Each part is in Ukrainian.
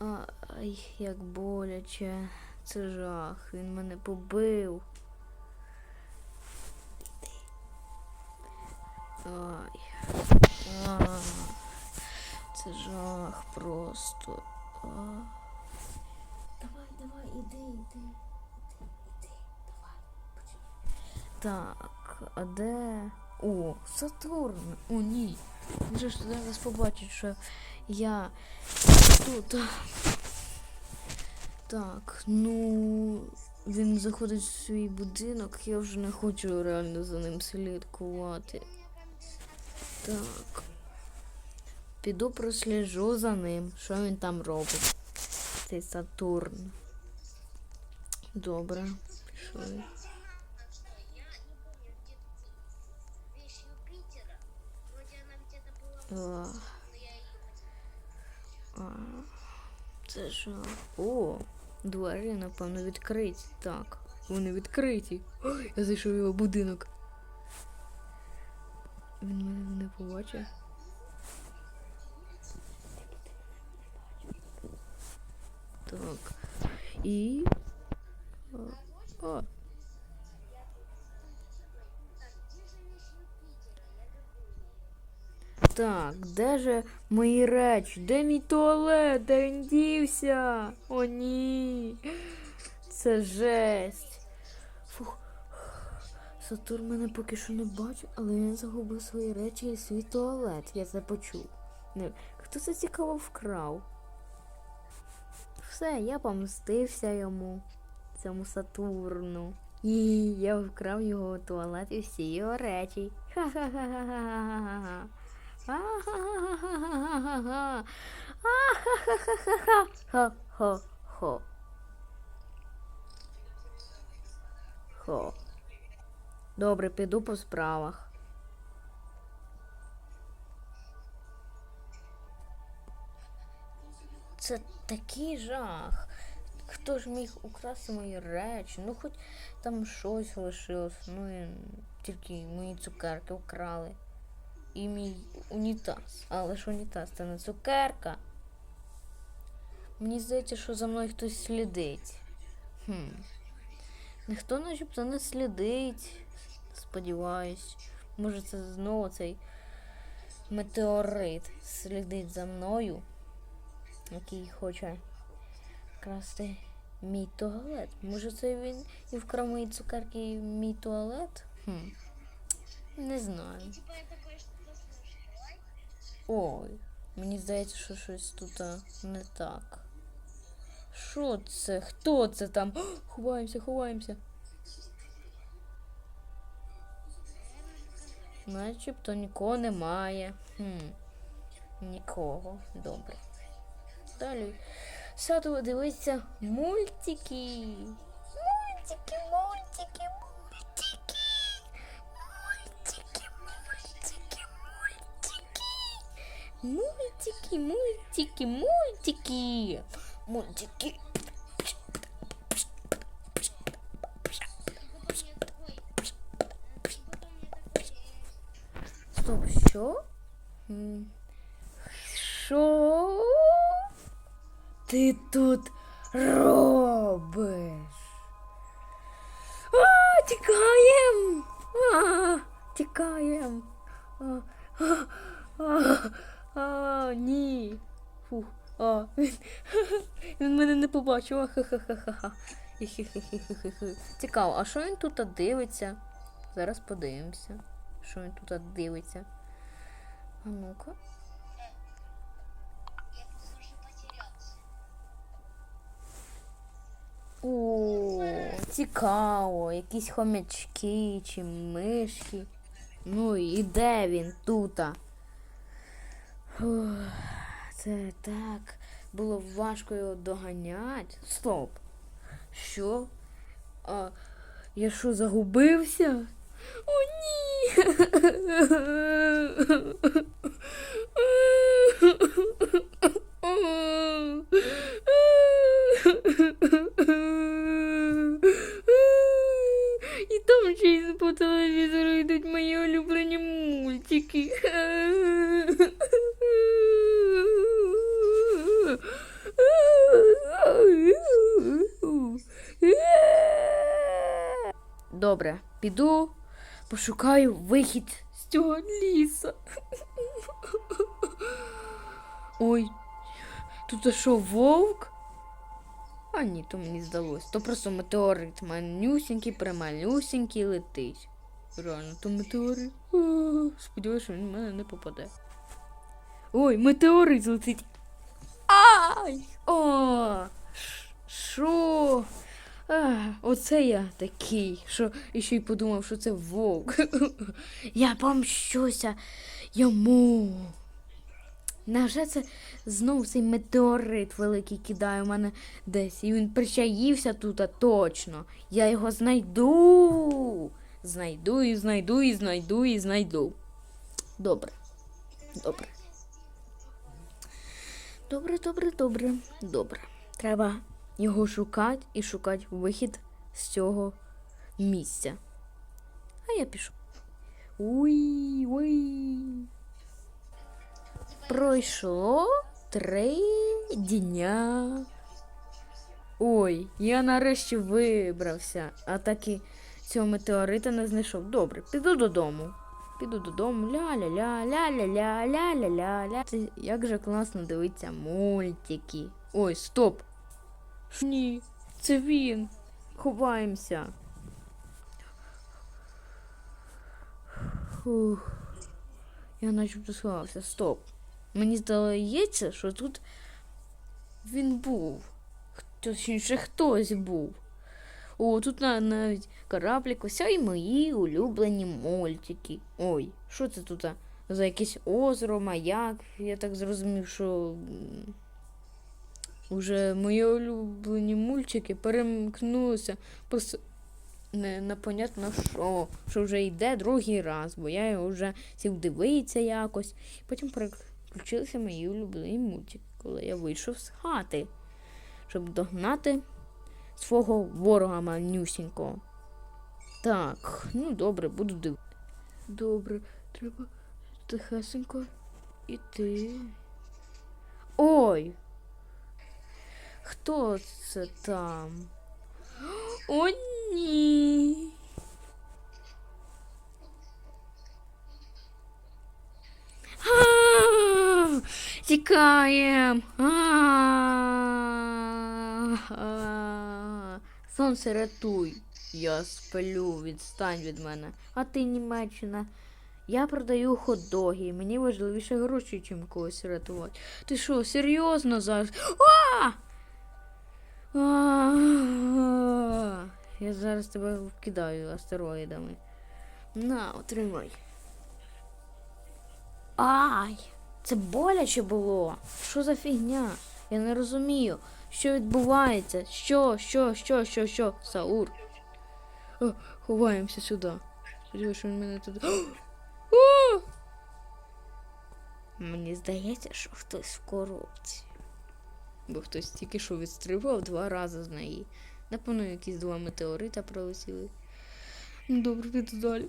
Ай, як боляче. Це жах. Він мене побив. Ай. А, це жах просто. А. Давай, давай, іди, іди. Іди, іди, давай. Так, а де? О, Сатурн. О, ні. Він же ж зараз побачить, що я тут. Так, ну він заходить в свій будинок, я вже не хочу реально за ним слідкувати. Так. Піду просліджу за ним, що він там робить. Цей Сатурн. Добре, пішли. Так це що? О, двері, напевно, відкриті. Так, вони відкриті. Ой, я зайшов в його будинок. Він мене не побачив. Так. І. А, Так, де же мої речі? Де мій туалет? Де він дівся? О, ні. Це жесть. Фух. Сатурн мене поки що не бачить, але він загубив свої речі і свій туалет. Я це почув. Хто це цікаво вкрав? Все, я помстився йому, цьому Сатурну. І я вкрав його туалет і всі його речі. Ха-ха-ха-ха-ха-ха-ха. Хо-хо-хо. Хо. Добре, піду по справах. Це такий жах. Хто ж міг украсти мої речі? Ну, хоч там щось лишилось, ну і тільки мої цукерки вкрали. І мій унітаз. Але ж унітаз це не цукерка. Мені здається, що за мною хтось слідить. Хм. Ніхто начебто не слідить. Сподіваюсь. Може це знову цей метеорит слідить за мною, який хоче красти мій туалет. Може це він і вкрав мої цукерки і мій туалет? Хм. Не знаю. Ой, мені здається, що щось тут не так. Що це? Хто це там? Ховаємося, ховаємося. Начебто нікого немає. Хм. Нікого. Добре. Далі. Сяду дивитися мультики. Мультики, мультики, Мультики, мультики, мультики. Мультики. Стоп, що? М, Що? Ти тут робиш? А, тікаєм! А, тікаєм! А, а, а, А, ні. Фух. А, він, він мене не побачив. Ха-ха-ха-ха. Хі-хі-хі-хі-хі. Цікаво, а що він тут дивиться? Зараз подивимося. Що він тут дивиться? А ну-ка. О, цікаво, якісь хомячки чи мишки. Ну і де він тута? Фух, Це так було важко його доганяти. Стоп. Що? А, я що, загубився? О, ні. І там ще й по телевізору йдуть мої улюблені мультики. Добре, піду, пошукаю вихід з цього ліса. Ой, тут що, вовк? А ні, то мені здалось. То просто метеорит манюсінький, прималюсінький летить. Реально, то метеорит. Сподіваюся, що він в мене не попаде. Ой, метеорит летить. Ай! О! Ш- Що? Оце я такий, що і ще й подумав, що це вовк. Я помщуся йому. Невже це знов цей метеорит великий кидає у мене десь. І він причаївся тут, а точно. Я його знайду. Знайду і знайду, і знайду, і знайду. Добре. Добре. Добре, добре, добре, добре. Треба його шукати і шукати вихід з цього місця. А я пішов. Уй, уй. Пройшло три дня. Ой, я нарешті вибрався, а так і цього метеорита не знайшов. Добре, піду додому. Піду додому. Ля-ля-ля, ля-ля-ля, ля-ля-ля-ля. Це як же класно дивитися мультики. Ой, стоп. Ні, це він. Ховаємося. Фух. Я начебто сховався. Стоп. Мені здається, що тут він був. Точніше, хтось був. О, тут навіть кораблик, ось і мої улюблені мультики. Ой, що це тут за якесь озеро, маяк? Я так зрозумів, що уже мої улюблені мультики перемкнулися просто не, непонятно що, що вже йде другий раз, бо я його вже сів дивитися якось. Потім переключилися мої улюблені мультики, коли я вийшов з хати, щоб догнати свого ворога манюсінького. Так, ну добре, буду дивитися. Добре, треба тихесенько іти. Ой! Хто це там? О, ні. Тікаєм. Сонце рятуй. Я сплю, відстань від мене. А ти Німеччина. Я продаю хот-доги. Мені важливіше гроші, чим когось рятувати. Ти що, серйозно зараз? А! Я зараз тебе вкидаю астероїдами. На, отримай. Ай! Це боляче було. Що за фігня? Я не розумію, що відбувається. Що, що, що, що, що? Саур. О, ховаємося сюди. Сподіваюся, що він мене. О! Мені здається, що хтось в корупції. Бо хтось тільки що відстрибував два рази з неї. Напевно, якісь два метеорита пролетіли. Ну, Добре, піду далі.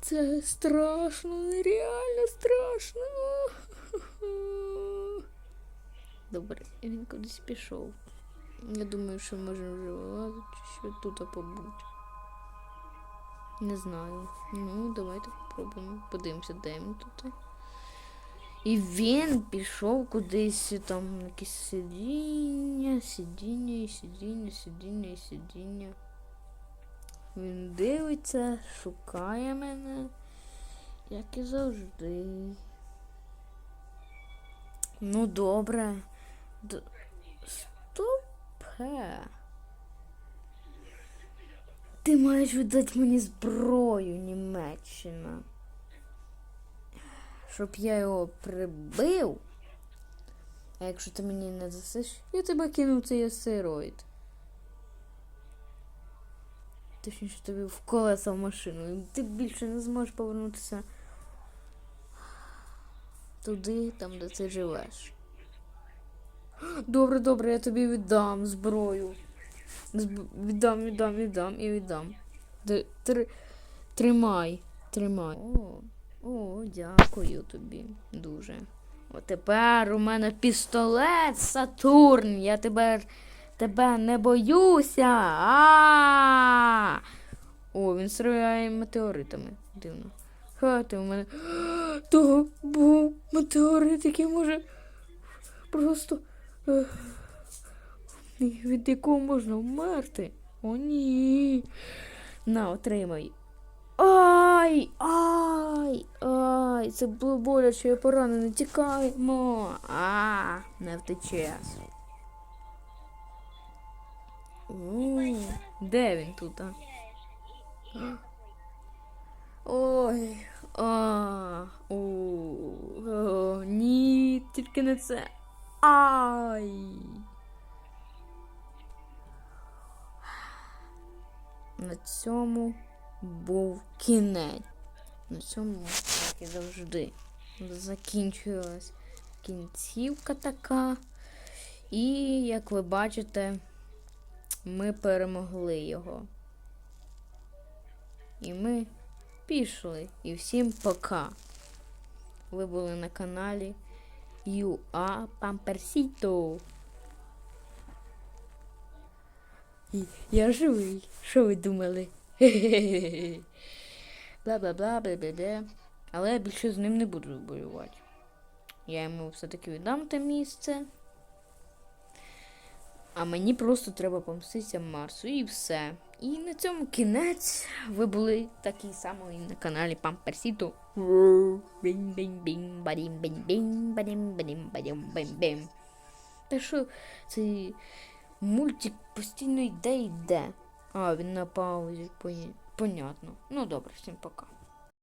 Це страшно, нереально страшно. Добре, він кудись пішов. Я думаю, що може вже чи що тут побути. Не знаю. Ну, давайте попробуємо. Подивимося, де він тут. І він пішов кудись там якесь сидіння, сидіння, сидіння, сидіння, сидіння. Він дивиться, шукає мене, як і завжди. Ну, добре. Д... Стоп. Ти маєш віддати мені зброю, Німеччина. Щоб я його прибив. А якщо ти мені не дасиш, я тебе кину цей астероїд. Точніше тобі в колеса в машину. І ти більше не зможеш повернутися туди, там, де ти живеш. Добре, добре, я тобі віддам зброю. Зб... Віддам, віддам, віддам і віддам. Три... Тримай, тримай. О, о, дякую тобі дуже. От тепер у мене пістолет Сатурн. Я тепер тебе не боюся. О, він стріляє метеоритами. Дивно. Хати у мене. То був метеорит, який може просто. е, Від якого можна вмерти. О, ні. На, отримай. Ай! Ай! Ай! Це було боляче, я поранений. Тікаємо. А, не втечеш. У, Де він тут, а? Ой. А, у, о, ні, тільки не це. Ай. На цьому був кінець. На цьому, і завжди, закінчилась кінцівка така. І, як ви бачите, ми перемогли його. І ми пішли. І всім пока. Ви були на каналі UA Pampersito. Я живий. Що ви думали? Бла-бла-бла, бла-бла-бла. Але я більше з ним не буду воювати. Я йому все-таки віддам те місце. А мені просто треба помститися Марсу і все. І на цьому кінець. Ви були такі самі на каналі бадім-бадім-бадім-бадім-бім. Та що цей мультик постійно йде йде. А, він на паузі, понятно. Ну добре, всім пока.